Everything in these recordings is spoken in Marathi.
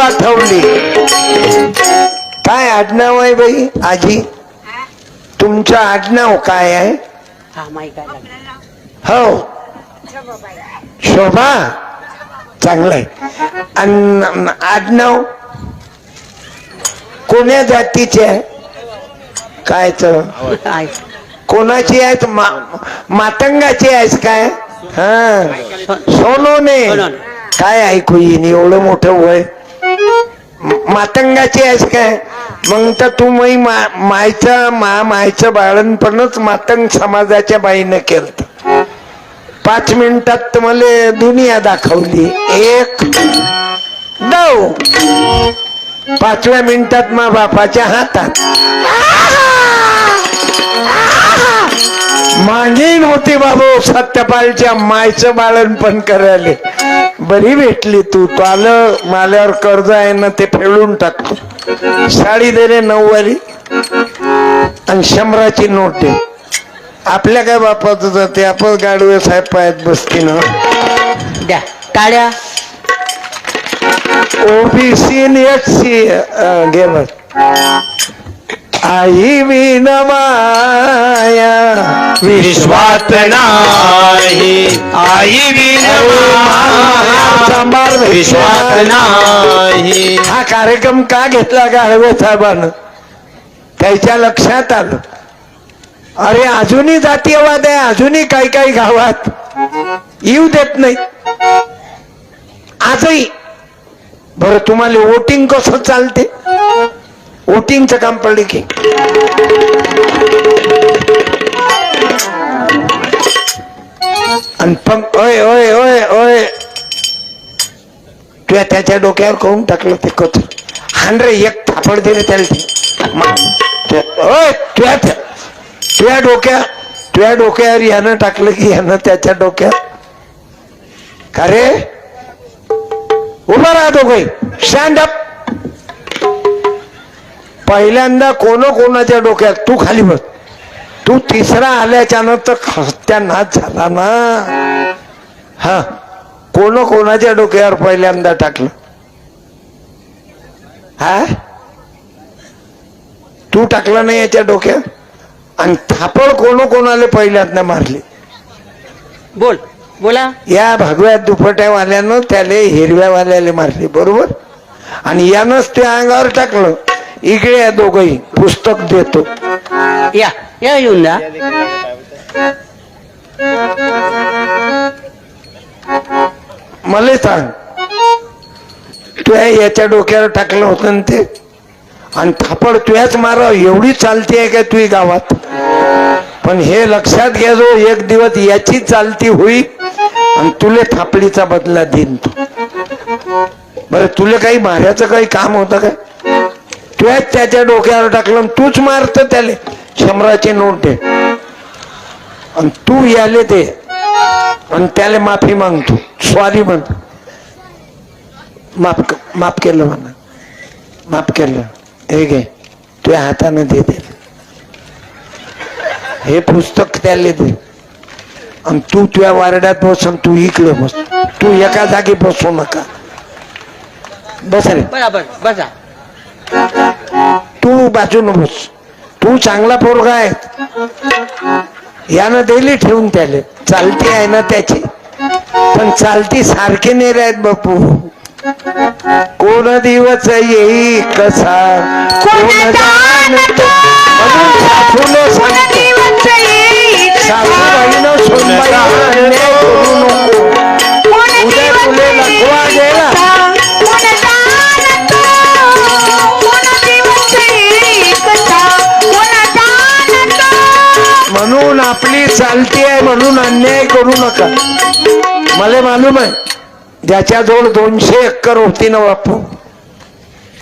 पाठवली. काय आडनाव आहे बाई आजी? तुमचं आडनाव काय आहे? हा. हो शोभा? चांगलं आहे. आणि आडनाव? कोण्या जातीचे आहे? कायच? आहे. कोणाची आहेत? मा- मातंगाची आहेस काय? हा. सोनोने. काय ऐकू येईन? एवढं मोठं वय. मातंगाची आहेस काय? मग तर तू मै मा- मायचं मा मायचं बाळणपणच मातंग समाजाच्या बाईनं केलं पाच मिनिटात तर मला दुनिया दाखवली. एक नऊ. पाचव्या मिनिटात मा बापाच्या हातात. मागीन होती बाबू सत्यपालच्या मायचं बाळण पण करायले. बरी भेटली तू तो आलं माल्यावर कर्ज आहे ना ते फेडून टाकतो साडी दे रे नऊवारी. आणि शंभराची नोट दे. आपल्या काय बापाचं जाते आपण गाडवे साहेब पायात बसती ना द्या. काड्या. ओबीसी एच सी घे आई विन माया विश्वात नाही. आई सांभाळ विन विश्वात नाही. हा कार्यक्रम का घेतला गाडवे साहेबानं? त्याच्या लक्षात आलं. अरे अजूनही जातीयवाद आहे अजूनही काही काही गावात. येऊ देत नाही. आजही. बरं तुम्हाला वोटिंग कसं चालते? वोटिंगचं काम पडले की. आणि ओय ओय ओय ओय. तुया त्याच्या डोक्यावर कोण टाकलं ते कच हान एक थापड दिले त्याला ते. ओय त्या- तुया डोक्या तुया डोक्यावर यानं टाकलं की यानं त्याच्या डोक्यात. का रे? उभा राहतो काही स्टँड अप पहिल्यांदा कोण कोणाच्या डोक्यात तू खाली बस. तू तिसरा आल्याच्या तर खस्त्या नाच झाला ना. हा कोण कोणाच्या डोक्यावर पहिल्यांदा टाकलं? हा? तू टाकला नाही याच्या डोक्यात आणि थापड कोण कोणाला पहिल्यांदा मारली? बोल बोला. या भगव्या दुपट्यावाल्यानं त्याला हिरव्यावाल्याला मारली बरोबर? आणि यानंच त्या अंगावर टाकलं. इकडे या दोघही पुस्तक देतो. या या येऊन जा. मला सांग तुया याच्या डोक्यावर टाकलं होतं ना ते? आणि थापड तुयाच मारा एवढी चालती आहे का तुही गावात? पण हे लक्षात घ्या जो एक दिवस याची चालती होई आणि तुले थापडीचा बदला देईन तू. बरं तुला काही मारायचं काही काम होतं काय तुयाच त्याच्या डोक्यावर टाकलं तूच मारत त्याले. शंभराचे नोट. दे आणि तू याले ते आणि त्याला माफी मागतो. सॉरी म्हण. माफ माफ केलं म्हणा. माफ केलं. हे घे. तुझ्या हाताने दे दे हे पुस्तक त्याला दे. आणि तू तुझ्या वारड्यात बस आणि तू इकडे बस. तू एका जागी बसू नका. बस रे. बरोबर. बसा. तू बाजून बस. तू चांगला पोरगा आहे. यानं दिली ठेवून त्याले. चालती आहे ना त्याची. पण चालती सारखी नाही राहत बापू. कोण दिवस येई कसा कोण सासूबाईनं नको. उद्या तुले आपली चालती आहे म्हणून अन्याय करू नका. मला मालूम आहे ज्याच्याजवळ दोनशे एकर होती ना बापू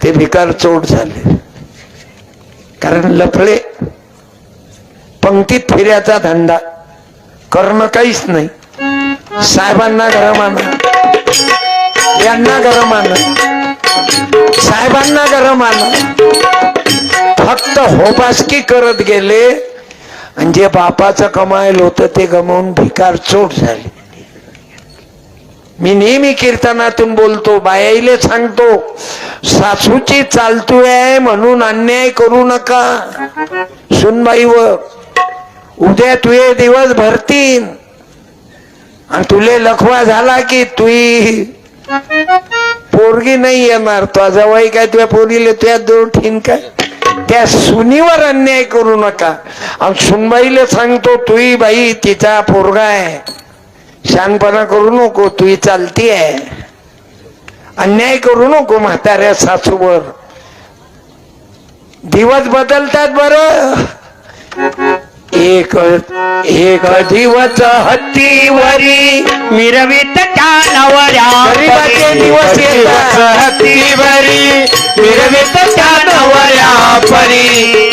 ते भिकार चोट झाले. कारण लफडे पंक्तीत फिर्याचा धंदा करणं काहीच नाही. साहेबांना गरम आणा. यांना गरम आणा. साहेबांना गरम आणा. फक्त होबासकी करत गेले आणि जे बापाचं कमायल होतं ते गमावून भिकार चोट झाली. मी नेहमी कीर्तनातून बोलतो बायाईले सांगतो सासूची चालतोय म्हणून अन्याय करू नका. सुनबाईवर उद्या तुये दिवस भरतीन. आणि तुले लखवा झाला की तुई पोरगी नाही येणार. तुझा जवळ काय? तुझ्या पोरीले तुझ्या दोन ठिन काय? त्या सुनीवर अन्याय करू नका. आणि सुनबाईला सांगतो तुही बाई तिचा पोरगा आहे. शानपणा करू नको तुही चालती आहे. अन्याय करू नको म्हाताऱ्या सासूवर. दिवस बदलतात बर. एक एक दिवस हत्तीवरी. मिरवित त्या नवऱ्या. गरीबाचे दिवस येतात. हत्तीवरी. मिरवित त्या नवऱ्या परी.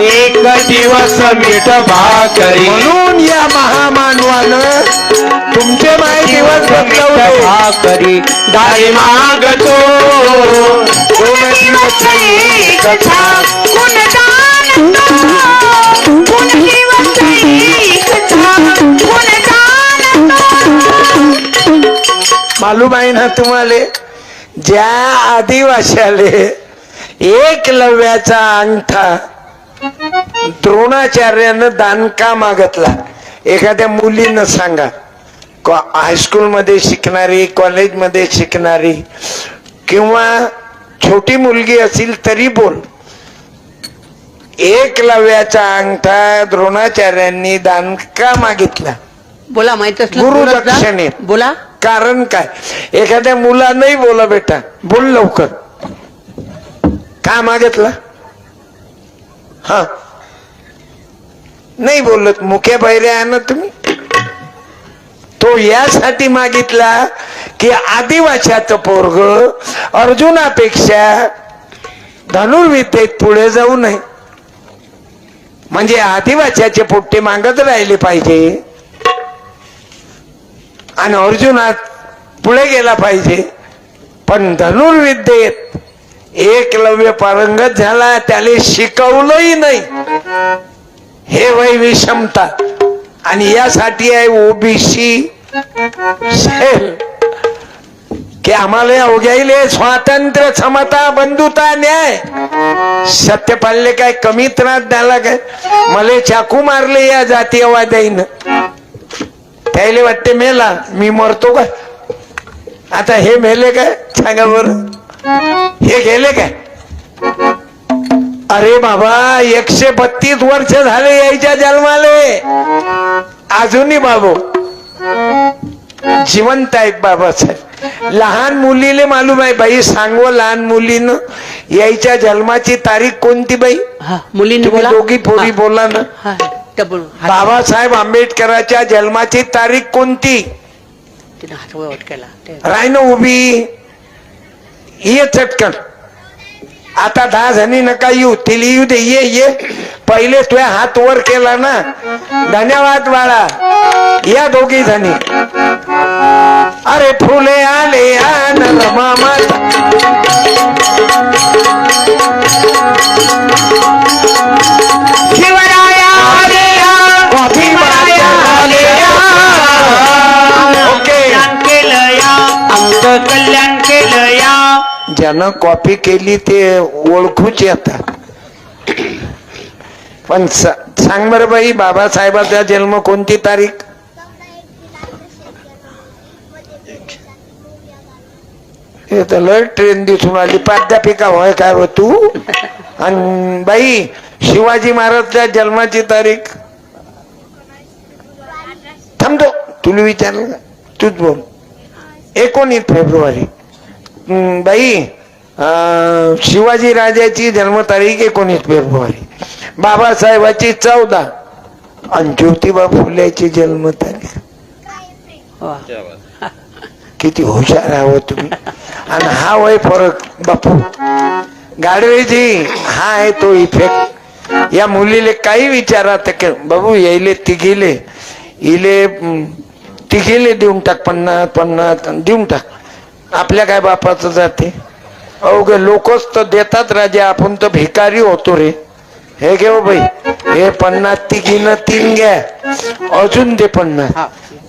एक दिवस मीठ भाकरी. म्हणून या महामानवानं तुमचे माय दिवस मीठ भाकरी. दाई मागतो. दोन दिवस कथा मालूम आहे ना तुम्हाला ज्या आदिवाशाले एक लव्याचा अंगठा द्रोणाचार्यानं दानका मागतला? एखाद्या मुलीनं सांगा. हायस्कूलमध्ये शिकणारी कॉलेजमध्ये शिकणारी किंवा छोटी मुलगी असेल तरी बोल. एक लव्याचा अंगठा द्रोणाचार्यांनी दान का मागितला. बोला माहीत असलं गुरु. दक्षिणेत. बोला. कारण काय? एखाद्या मुलानंही बोला बेटा. बोल लवकर. का मागितला? हा. नाही बोलत. मुख्य बैरे आहे ना तुम्ही? तो यासाठी मागितला की आदिवाशाचं पोरग अर्जुनापेक्षा धनुर्विद्येत पुढे जाऊ नये. म्हणजे आदिवाशाचे पोट्टे मागत राहिले पाहिजे. आणि अर्जुनात पुढे गेला पाहिजे. पण धनुर्विद्येत एकलव्य पारंगत झाला त्याला शिकवलंही नाही. हे वय विषमता आणि यासाठी आहे ओबीसी सेल. आम्हाला अवघ्याईले स्वातंत्र्य समता बंधुता न्याय. सत्य पाळले काय कमी त्रास द्याला काय? मले चाकू मारले या जातीयवाद्याईनं. त्याला वाटते मेला मी मरतो का? आता हे मेले काय? सांगा बर. हे गेले काय? अरे बाबा एकशे बत्तीस वर्ष झाले यायच्या जन्माले. अजूनही बाबू. जिवंत आहेत बाबासाहेब. लहान मुलीले मालूम आहे बाई सांगव लहान मुलीनं. यायच्या जन्माची तारीख कोणती बाई? मुलींनी तुम्ही दोघी पोरी. बोला ना. हा बाबासाहेब आंबेडकरांच्या जन्माची तारीख कोणती? राय ना उभी. ये चटकन. आता दहा जणी नका येऊ. तिला येऊ दे. ये ये. पहिले तुझ्या हात वर केला ना. धन्यवाद बाळा. या दोघी जणी. अरे फुले आले आन रमा माता शिवराया आलेया कॉफी शिवराया आलेया ओके. कल्याण केलं या. आमचं कल्याण केलं या. ज्यानं कॉपी केली ते ओळखूच येतात पण सांग बरं बाई बाबासाहेबाचा जन्म कोणती तारीख हे तर लय ट्रेन दिसून आली. प्राध्यापिका होय काय हो तू? आणि बाई शिवाजी महाराजच्या जन्माची तारीख. थांबतो तुला विचारलं का? तूच बोल. एकोणीस फेब्रुवारी. बाई शिवाजी राजाची जन्मतारीख एकोणीस फेब्रुवारी. बाबासाहेबाची चौदा. आणि ज्योतिबा फुल्याची जन्मतारीख. किती हुशार आहो तुम्ही. आणि हा वय फरक बापू. गाडवेजी हा आहे तो इफेक्ट या मुलीले काही विचारात की बाबू यायले तिघीले. इले तिघीले देऊन टाक पन्नास पन्नास देऊन टाक. आपल्या काय बापाचं जाते? अवघ लोकच तर देतात राजा आपण तर भिकारी होतो रे. हे घेऊ बाई. हे पन्नास तिघीनं तीन घ्या. अजून दे पन्नास. हा.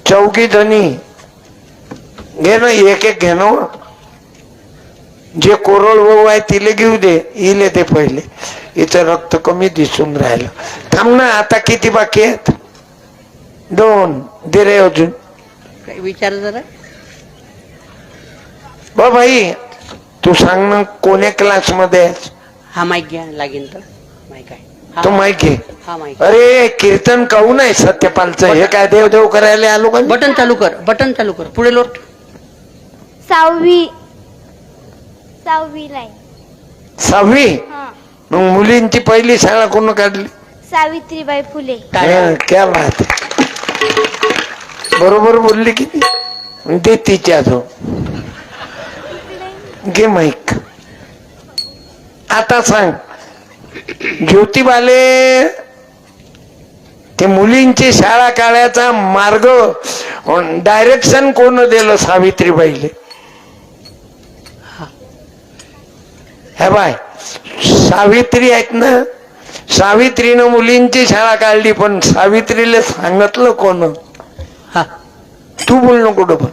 चौघी जणी घे ना एक एक घे ना. जे कोरळ भाऊ आहे तिले घेऊ दे इले ते पहिले. हिचं रक्त कमी दिसून राहिलं. थांब ना आता किती बाकी आहेत? दोन. दे रे अजून. काय विचार जरा. ब भाई तू सांग ना कोण्या क्लासमध्ये आहेस? हा माईक घ्या लागेल तर. माईक आहे. हा, तो माहिती आहे हा माईक. अरे कीर्तन काहून आहे सत्यपालचं? हे काय देव देव करायला आलो का मी? बटन चालू कर बटन चालू कर. पुढे लोट. सहावी. सहावीला आहे. सहावी? हा. मग मुलींची पहिली शाळा कोण काढली? सावित्रीबाई फुले. हा, क्या बात आहे. बरोबर बोलली की ती? दे तिच्या जो घे माईक आता सांग. ज्योतिबाले ते मुलींची शाळा काढायचा मार्ग डायरेक्शन कोण दिलं सावित्रीबाईले? हे बाय सावित्री आहेत ना? सावित्रीनं मुलींची शाळा काढली पण सावित्रीला सांगितलं कोण? हा तू बोल नको पण.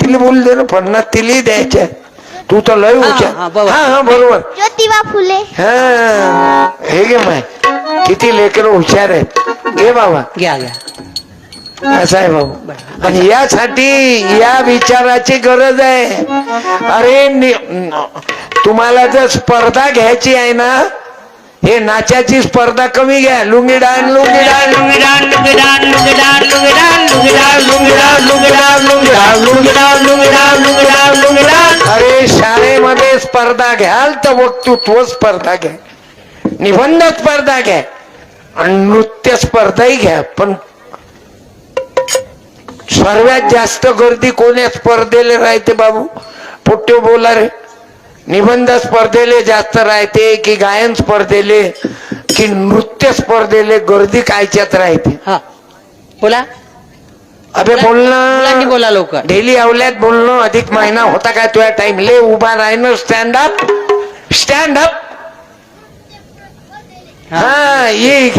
तिला बोल दे ना पन्नास तिला द्यायच्या. तू तर लय हा, हुशार. हा, बरोबर. हा हा बरोबर. ज्योतिबा फुले. हा हे घे माय किती लेकर हुशार आहेत. घे बाबा. घ्या घ्या. असं आहे भाऊ आणि यासाठी या विचाराची गरज आहे. अरे तुम्हाला जर स्पर्धा घ्यायची आहे ना हे नाचाची स्पर्धा कमी घ्या लुंगी डान लुंगी डान लुंगीडान लुंगीडान लुंगीडान लुंगीडान लुंगीडान लुंगीडान लुंगीडान लुंगीडान लुंगीडान लुंगीडान लुंगीडान लुंगीडान अरे शाळेमध्ये स्पर्धा घ्याल तर वक्तृत्व स्पर्धा घ्या निबंध स्पर्धा घ्या आणि नृत्य स्पर्धाही घ्या पण सर्वात जास्त गर्दी कोण्या स्पर्धेला राहते बाबू पोट्यो बोला रे निबंध स्पर्धेले जास्त राहते की गायन स्पर्धेले की नृत्य स्पर्धेले गर्दी कायच्यात राहते? हा. बोला. अबे बोलणं बोला लवकर. डेली आवल्यात बोलणं अधिक महिना होता काय तुझ्या टाइम ले? उभा राहणं स्टँड अप स्टँड अप हा. ये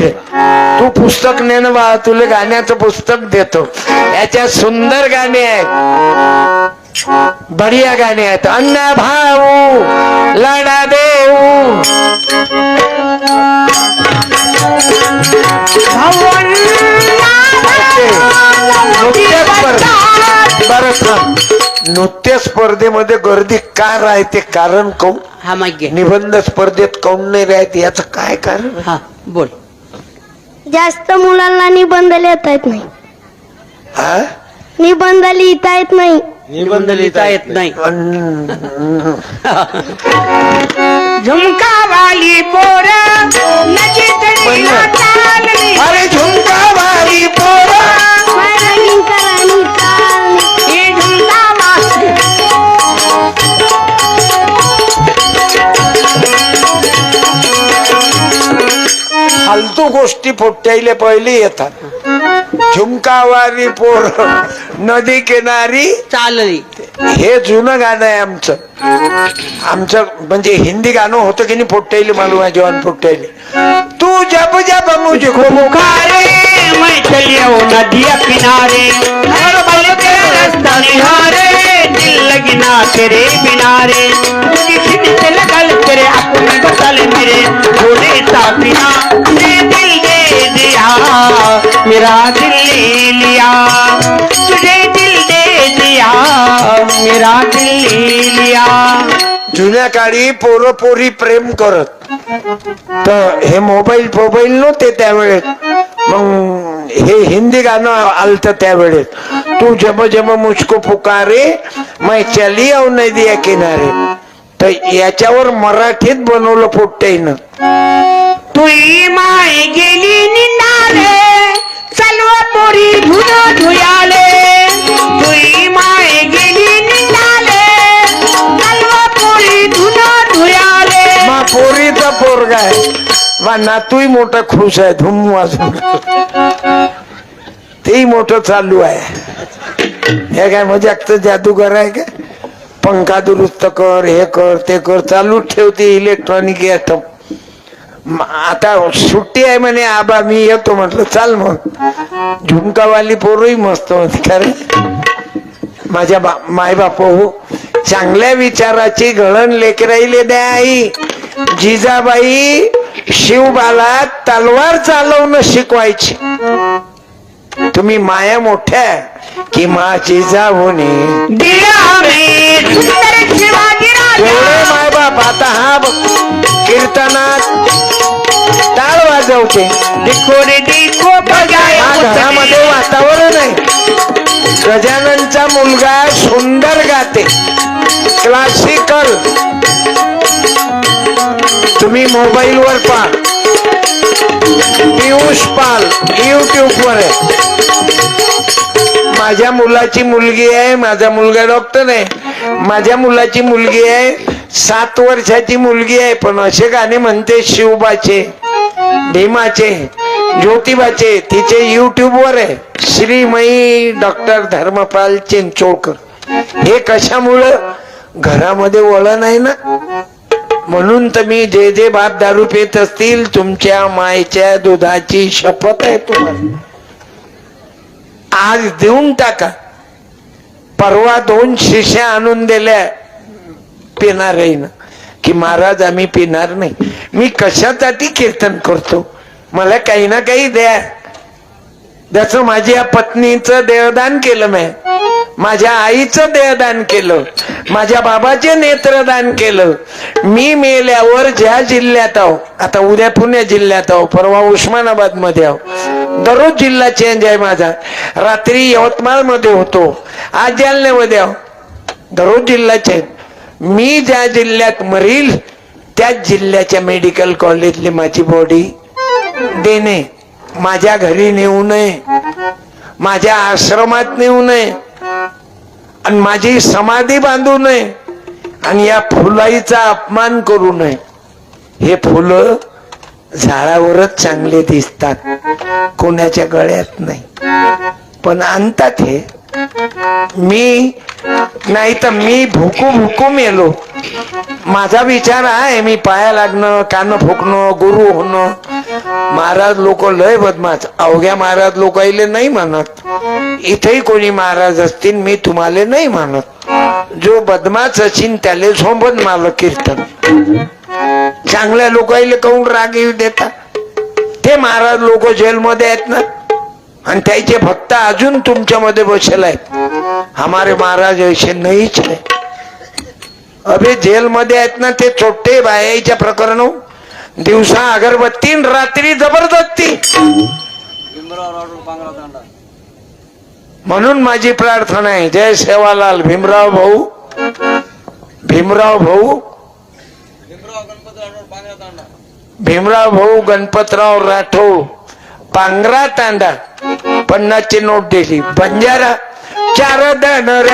तू पुस्तक ने ना बा तुला गाण्याचं पुस्तक देतो. याच्यात सुंदर गाणे आहेत. बढिया गाणे आहेत अन्न भाऊ लढा देऊ। नृत्य स्पर्धा. स्पर्धेमध्ये गर्दी का राहते? कारण काऊन हा घे. निबंध स्पर्धेत काऊन नाही राहते? याचं काय कारण? हा बोल. जास्त मुलांना निबंध लिहिता येत नाही. हा? निबंध लिहिता येत नाही. निबंध लिहिता येत नाही. झुमकावाली पोर अरे झुमकावाली पोर. फालतू गोष्टी फोट्याईले पहिले येतात. झुमकावारी पोर. नदी किनारी? चालली. हे जुनं गाणं आहे आमचं. आमचं म्हणजे हिंदी गाणं होतं की नाही पोट्याईले मालूम जवान पोट्याईले तू जब जब मुझे को पुकारे मैं नदिया किनारे. तेरा रास्ता निहारे दिल लगना तेरे बिनारे किसी से लगल तेरे अपने मेरे साफिया तुझे दिल दे लिया मेरा दिल ले लिया तुझे दिल दे दिया मेरा दिल ले लिया। जुन्या काळी पोरं पोरी प्रेम करत. तर हे मोबाईल फोबाईल नव्हते त्यावेळेस. मग हे हिंदी गाणं आलत त्यावेळेस. तू जम जम मुझको पुकारे मैं चली आऊ नदिया किनारे. तर याच्यावर मराठीत बनवलं তুই মাই গেলি নিনারে চালো পরি ধুলো ধুয়ালে। তুই মাই গেলি নিনারে চালো পরি ধুলো ধুয়ালে। মা পরি তো পর গায়। বা না, তুই মোটা খুশ হয়, ধুমু আসুন तेई मोठं चालू आहे हे काय म्हणजे आता जादूगर आहे का पंखा दुरुस्त कर हे कर ते कर चालू ठेवते इलेक्ट्रॉनिक या आता सुट्टी आहे म्हणे आबा मी येतो म्हटलं चाल मग. झुमकावाली पोरही मस्त होती खरं. माझ्या बा मायबाप हो चांगल्या विचाराची गळण लेकराईले द्या आई. जिजाबाई शिवबाला तलवार चालवणं शिकवायची. तुम्ही माया मोठ्या कि मा सुंदर शिवाजी एवढे राजा मायबाप आता हा कीर्तनात टाळ वाजवते. घरामध्ये. वातावरण आहे. गजाननचा मुलगा सुंदर गाते. क्लासिकल. तुम्ही मोबाईलवर पा पियुष पाल युट्यूब वर आहे. माझ्या मुलाची मुलगी आहे माझा मुलगा डॉक्टर आहे. माझ्या मुलाची मुलगी आहे सात वर्षाची मुलगी आहे पण असे गाणे म्हणते शिवबाचे भीमाचे ज्योतिबाचे. तिचे युट्यूब वर आहे. श्रीमयी डॉक्टर धर्मपाल चिंचोळकर. हे कशामुळं? घरामध्ये वळण आहे ना? म्हणून तुम्ही जे जे बाप दारू पित असतील तुमच्या मायच्या दुधाची शपथ आहे तुम्हाला. आज देऊन टाका. परवा दोन शिष्या आणून दिल्या. पिणार ना. की महाराज आम्ही पिणार नाही. मी कशासाठी कीर्तन करतो? मला काही ना काही द्या. जसं माझ्या पत्नीचं देहदान केलं मी. माझ्या आईचं देहदान केलं. माझ्या बाबाचे नेत्रदान केलं. मी मेल्यावर ज्या जिल्ह्यात आहो आता उद्या पुणे जिल्ह्यात आहो परवा उस्मानाबादमध्ये आहो दररोज जिल्हा चेंज आहे माझा. रात्री यवतमाळमध्ये होतो आज जालन्यामध्ये आहो दररोज जिल्हा चेंज मी ज्या जिल्ह्यात मरील त्याच जिल्ह्याच्या मेडिकल कॉलेजली माझी बॉडी देणे. माझ्या घरी नेऊ नये माझ्या आश्रमात नेऊ नये आणि माझी समाधी बांधू नये आणि या फुलाईचा अपमान करू नये. हे फुलं झाडावरच चांगले दिसतात कोणाच्या गळ्यात नाही. पण आणतात हे. मी नाही तर मी भुकू हुकूम येलो माझा विचार आहे मी पाया लागणं कान फुकणं गुरु होणं. महाराज लोक लय बदमाश. अवघ्या महाराज लोक नाही मानत. इथेही कोणी महाराज असतील मी तुम्हाला नाही मानत. जो बदमाश असीन त्याले सोबत मला कीर्तन. चांगल्या लोकाईले काऊन राग येऊ देता? ते महाराज लोक जेलमध्ये आहेत ना? आणि त्याचे भक्त अजून तुमच्यामध्ये बसेल आहेत. हमारे महाराज ऐसे नाहीच आहे अभे जेलमध्ये आहेत ना ते चोट्टे बायाच्या प्रकरण. दिवसा अगरबत्ती रात्री जबरदस्ती. म्हणून माझी प्रार्थना आहे जय सेवालाल भीमराव भाऊ. भीमराव भाऊ. भीमराव भाऊ गणपतराव राठोड. पांगरा तांडा पन्नासची नोट दिली. बंजारा चार दनर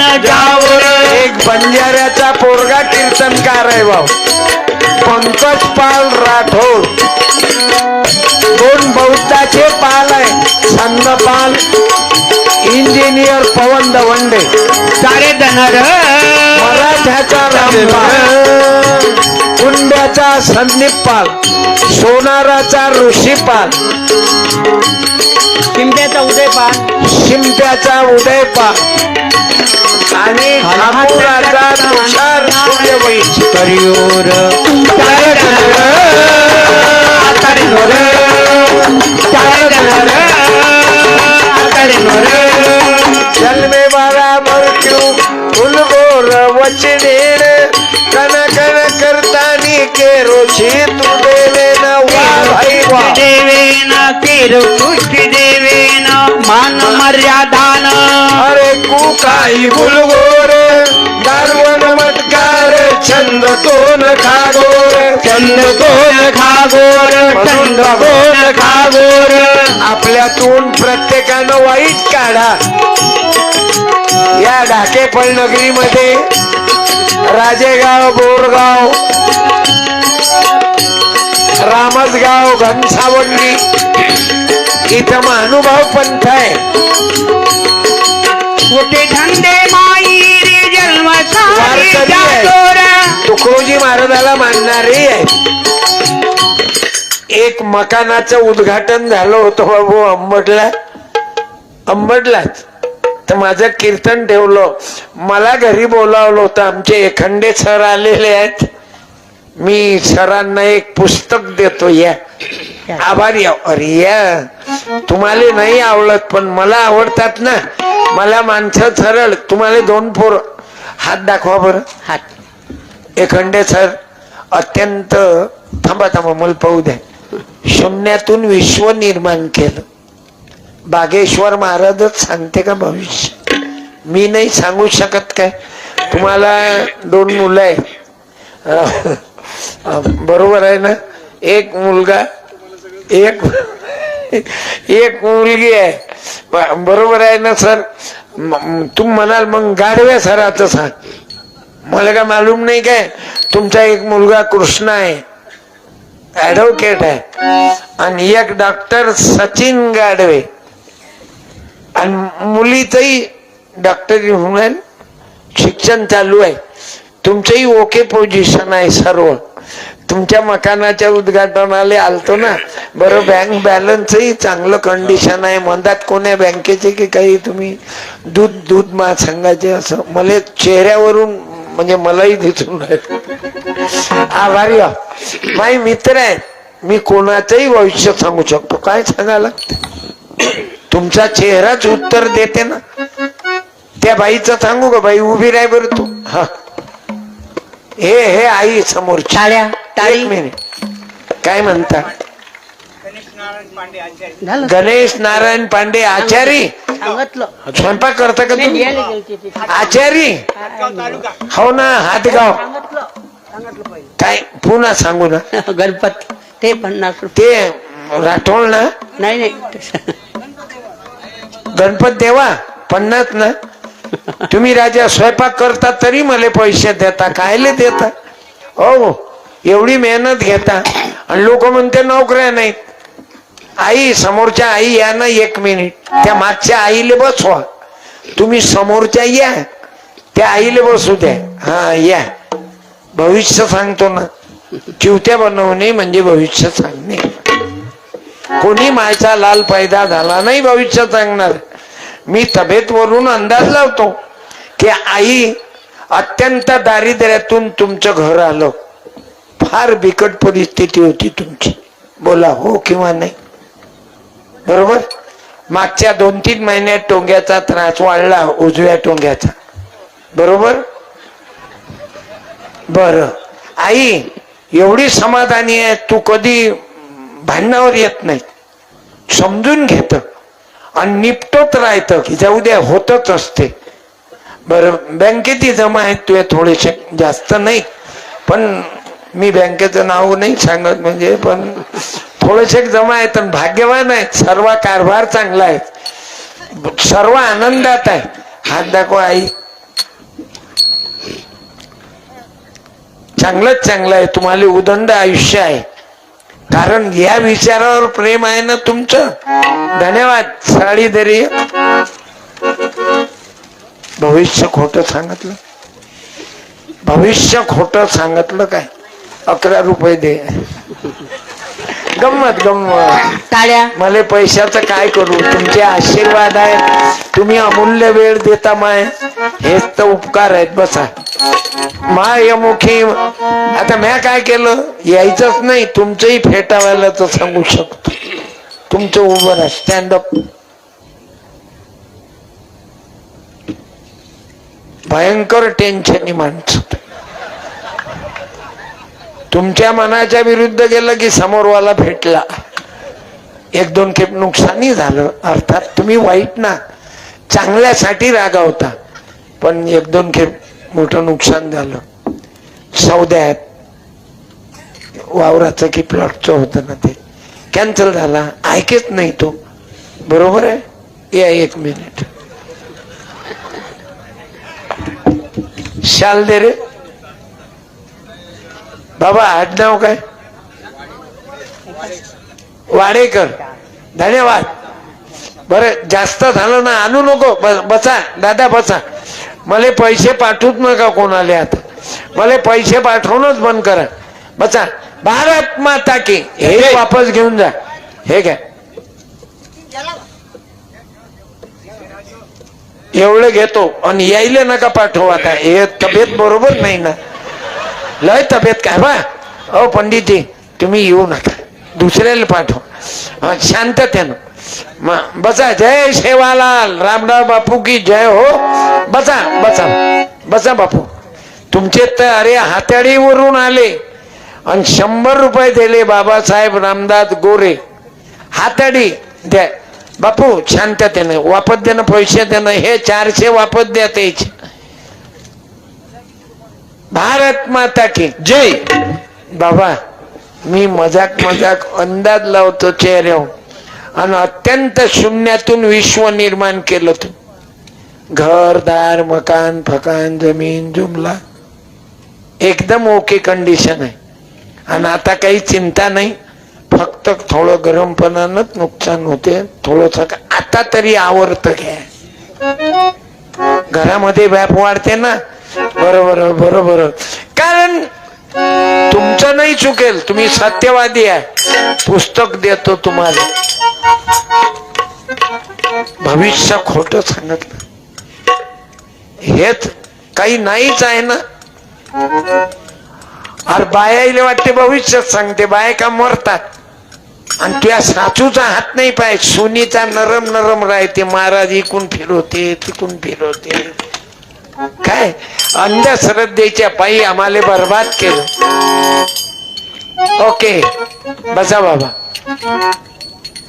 न जावर एक बंजाऱ्याचा पोरगा कीर्तनकार आहे भाऊ. पंकज पाल राठोड. दोन बौद्धाचे पाल आहे संद पाल इंजिनियर पवन दवंडे सारे धनर मराठ्याचा रामपाल. कुंड्याचा संदीप पाल सोनाराचा ऋषीपाल. शिंद्याचा उदयपान शिंप्याचा उदयपाल. आणि ठाकूराचा तुषार सारे धनर म्हातारे के रोशी तू देवे न वा भाई वा देवेन केर पुष्टी देवेन मान मर्यादान अरे कुकाई बुलगोर दारवण मटकार छंद तोन खागोर। चंद गोल खागोर चंद गोल खागोर। आपल्यातून प्रत्येकानं वाईट काढा. या ढाकेपळ नगरीमध्ये राजेगाव बोरगाव रामसगाव घनसावंगी. इथं महानुभाव पंथ आहे. कुठे धंदे माई रे जन्म वारकरी आहे. तुकडोजी महाराजाला मानणारे आहे. एक मकानाचं उद्घाटन झालं होतं बाबू अंबडला. अंबडलाच. तर माझं कीर्तन ठेवलं. मला घरी बोलावलं होतं. आमचे एखंडे सर आलेले आहेत. मी सरांना एक पुस्तक देतो या. आभारी आहो. अरे या. तुम्हाला नाही आवडत पण मला आवडतात ना. मला माणसं सरळ तुम्हाला दोन पोर. हात दाखवा बरं. हात. एखंडे सर. अत्यंत थांबा थांबा मला पाहू द्या. शून्यातून विश्व निर्माण केलं. बागेश्वर महाराजच सांगते का भविष्य? मी नाही सांगू शकत काय. तुम्हाला दोन मुलं अं, बरोबर आहे ना? एक मुलगा एक एक मुलगी आहे. बरोबर आहे ना सर? म- तुम्ही म्हणाल मग गाडव्या सराचं सांग. मला काय मालूम नाही काय? तुमचा एक मुलगा कृष्ण आहे. ऍडव्होकेट आहे. आणि एक डॉक्टर सचिन गाडवे आणि मुलीचंही डॉक्टरी होणार शिक्षण चालू आहे. तुमचंही ओके पोझिशन आहे सर्व तुमच्या मकानाच्या उद्घाटनाला आलतो ना. बरं बँक बॅलन्सही चांगलं कंडिशन आहे. म्हणतात कोण्या बँकेचे की काही तुम्ही दूध दूध मा सांगायचे असं. मला चेहऱ्यावरून म्हणजे मलाही दिसून आभारी आहो. मित्र आहे. मी कोणाचंही भविष्य सांगू शकतो. काय सांगायला तुमचा चेहराच उत्तर देते ना. त्या बाईचं सांगू का? बाई उभी राही बरं तू. हा. हे हे आई समोर टाळ्या टाळी एक मिनिट. काय म्हणता? गणेश नारायण पांडे आचारी? सांगितलं. स्वयंपाक करता का तुम्ही. आचारी? हो ना हातगाव. काय पुन्हा सांगू ना? गणपत ते पन्नास रुपये ते राठोळ ना? नाही नाही. गणपत देवा पन्नास ना? तुम्ही राजा स्वयंपाक करता तरी मला पैसे देता कायले देता? हो. एवढी मेहनत घेता. आणि लोक म्हणते नोकऱ्या नाहीत. आई समोरच्या आई या ना एक मिनिट त्या मागच्या आईले बसवा. तुम्ही समोरच्या या. त्या आईले बसू द्या. हा या. भविष्य सांगतो ना. चिवत्या बनवणे म्हणजे भविष्य सांगणे. कोणी मायचा लाल पैदा झाला नाही भविष्य सांगणार. मी तब्येतवरून अंदाज लावतो की आई अत्यंत दारिद्र्यातून तुमचं घर आलं. फार बिकट परिस्थिती होती तुमची. बोला हो किंवा नाही. बरोबर? मागच्या दोन तीन महिन्यात टोंग्याचा त्रास वाढला उजव्या टोंग्याचा. बरोबर? बर. आई एवढी समाधानी आहे तू कधी भांडणावर येत नाही समजून घेत. आणि निपटत राहत की जाऊ द्या होतच असते. बर बँकेची जमा आहेत तुझे थोडेसे जास्त नाही पण मी बँकेचं नाव नाही सांगत म्हणजे पण थोडेसे जमा आहेत आणि भाग्यवान आहेत. सर्व कारभार चांगला आहे. सर्व आनंदात आहे. हात दाखवा आई. चांगलंच चांगलं आहे. तुम्हाला उदंड आयुष्य आहे. कारण या विचारावर प्रेम आहे ना तुमचं. धन्यवाद साडी दरी भविष्य खोट सांगितलं? भविष्य खोट सांगितलं काय? अकरा रुपये दे. गंमत गंमत. टाळ्या मला पैशाचं काय करू? तुमचे आशीर्वाद आहेत. तुम्ही अमूल्य वेळ देता माय. हेच तर उपकार आहेत बसा. मायमुखी आता म्या काय केलं? यायचंच नाही. तुमचंही फेटावायला तर सांगू शकतो. तुमचं उभं राहा. स्टँडअप भयंकर टेन्शन माणसं. तुमच्या मनाच्या विरुद्ध गेलं की समोरवाला भेटला. एक दोन खेप नुकसानही झालं. अर्थात तुम्ही वाईट ना. चांगल्यासाठी रागावता. पण एक दोन खेप मोठं नुकसान झालं. सौद्यात वावराचं की प्लॉटचं होतं ना ते. कॅन्सल झाला. ऐकेच नाही तो. बरोबर आहे? या एक मिनिट. शाल दे रे. बाबा आडनाव काय? वाडेकर. धन्यवाद. बरं जास्त झालं ना आणू नको. बसा दादा बसा. मला पैसे पाठवूच नका कोणाला आता. मला पैसे पाठवणंच बंद करा. बसा. भारत माता की. हे वापस घेऊन जा. हे घ्या. एवढं घेतो. आणि यायले नका पाठवू आता. हे तब्येत बरोबर नाही ना. लय तब्येत काय बा? अहो पंडितजी तुम्ही येऊ नका. दुसऱ्याला पाठव. शांततेनं. म- बसा. जय शेवालाल. रामराव बापू की जय हो. बसा बसा. बसा बापू. तुमचे तर अरे हाताडीवरून आले. आणि शंभर रुपये दिले बाबासाहेब रामदास गोरे. हाताडी द्या. बापू शांततेनं वापस देणं पैसे देणं हे चारशे वापस द्या त्याचे. भारत माता की जय. बाबा मी मजाक मजाक अंदाज लावतो चेहऱ्यावर. आणि अत्यंत शून्यातून विश्व निर्माण केलं तू. घरदार मकान फकान जमीन जुमला. एकदम ओके कंडिशन आहे. आणि आता काही चिंता नाही. फक्त थोडं गरमपणानंच नुकसान होते. थोडस आता तरी आवडत घ्या. घरामध्ये व्याप वाढते ना. बरोबर बरोबर. कारण तुमचं नाही चुकेल तुम्ही सत्यवादी आहे. पुस्तक देतो तुम्हाला. भविष्य खोट सांगितलं. हेच काही नाहीच आहे ना? अरे बायाला वाटते भविष्य सांगते बाया का मरतात. आणि तुझ्या साचूचा हात नाही पाहिजे सोनीचा नरम नरम राहते महाराज इकून फिरवते तिकून फिरवते. काय? अंधश्रद्धेच्या पायी आम्हाला बर्बाद केलं. ओके बसा बाबा.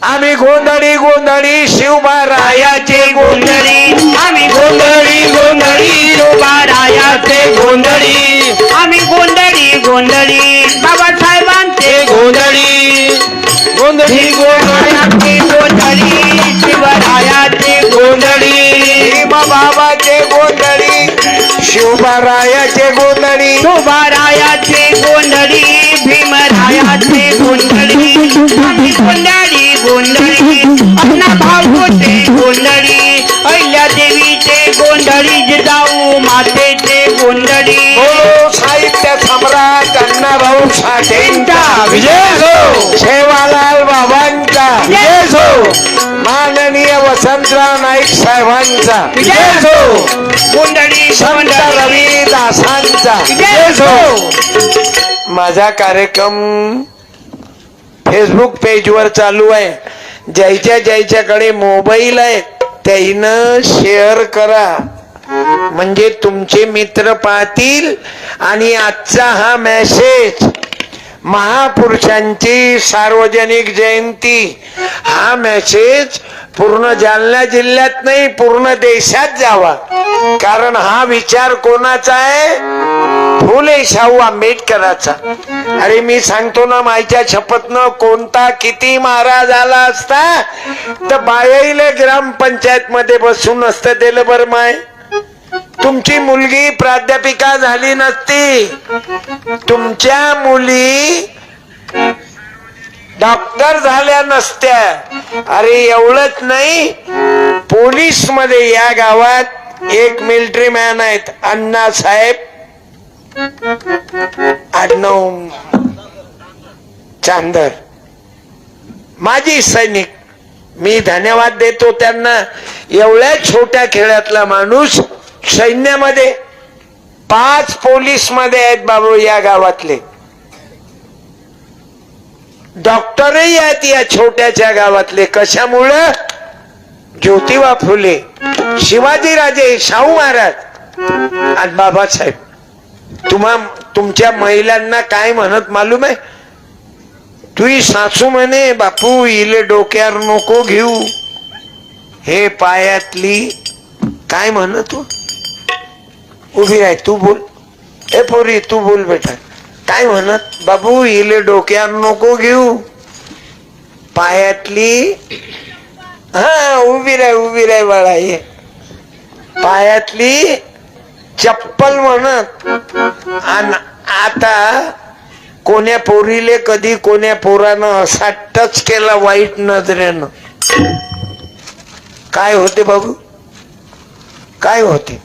आम्ही गोंधळी गोंधळी शिवबारायाचे गोंधळी. आम्ही गोंधळी गोंधळी शिवबारायाचे गोंधळी. आम्ही गोंधळी गोंधळी बाबासाहेबांचे गोंधळी. गोंधळी गोंधळी गोंधळी शिवरायाचे गोंधळी. बाबाचे गोंधळी. शिवबारायाचे गोंधळी. शोभारायाचे गोंधळी भीमरायाचे गोंधळी आम्ही गोंधळी गोंधळी अपना भाऊचे गोंधळी अहिल्या देवीचे गोंधळी जिजाऊ मातेचे गोंधळी. साहित्य अण्णाभाऊ साठेंचा विजय असो शेवालाल बाबांचा. विजय असो माननीय वसंतराव नाईक साहेबांचा. विजय असो गोंधळी संत रविदासांचा विजय असो माझा कार्यक्रम फेसबुक पेजवर चालू आहे. ज्याच्या ज्याच्याकडे मोबाईल आहे त्याईनं शेअर करा. म्हणजे तुमचे मित्र पाहतील आणि आजचा हा मेसेज महापुरुषांची सार्वजनिक जयंती. हा मेसेज पूर्ण जालना जिल्ह्यात नाही पूर्ण देशात जावा. कारण हा विचार कोणाचा आहे? फुले शाहू आंबेडकराचा. अरे मी सांगतो ना मायच्या शपथनं कोणता किती महाराज आला असता? तर बायाईले ग्रामपंचायत मध्ये बसून असतं दिलं बरं माय. तुमची मुलगी प्राध्यापिका झाली नसती. तुमच्या मुली डॉक्टर झाल्या नसत्या. अरे एवढंच नाही. पोलीसमध्ये या गावात एक मिलिटरी मॅन आहेत अण्णा साहेब. आडनाव चांदर. माझी सैनिक. मी धन्यवाद देतो त्यांना. एवढ्या छोट्या खेळातला माणूस सैन्यामध्ये पाच पोलीसमध्ये आहेत बाबू या गावातले. डॉक्टरही आहेत या छोट्याच्या गावातले. कशामुळं? ज्योतिबा फुले शिवाजीराजे शाहू महाराज आणि बाबासाहेब. तुम्हा तुमच्या महिलांना काय म्हणत मालूम आहे? तुही सासू म्हणे बापू इले डोक्यावर नको घेऊ. हे पायातली काय म्हणत तू उभी आहे तू बोल. ए पोरी तू बोल बेटा. काय म्हणत? बाबू हिले डोक्यावर नको घेऊ. पायातली हा उभी राह उभी राह बाळा ये. पायातली चप्पल म्हणत. आणि आता कोण्या पोरीले कधी कोण्या पोरानं असा टच केला वाईट नजरेनं? काय होते बाबू? काय होते?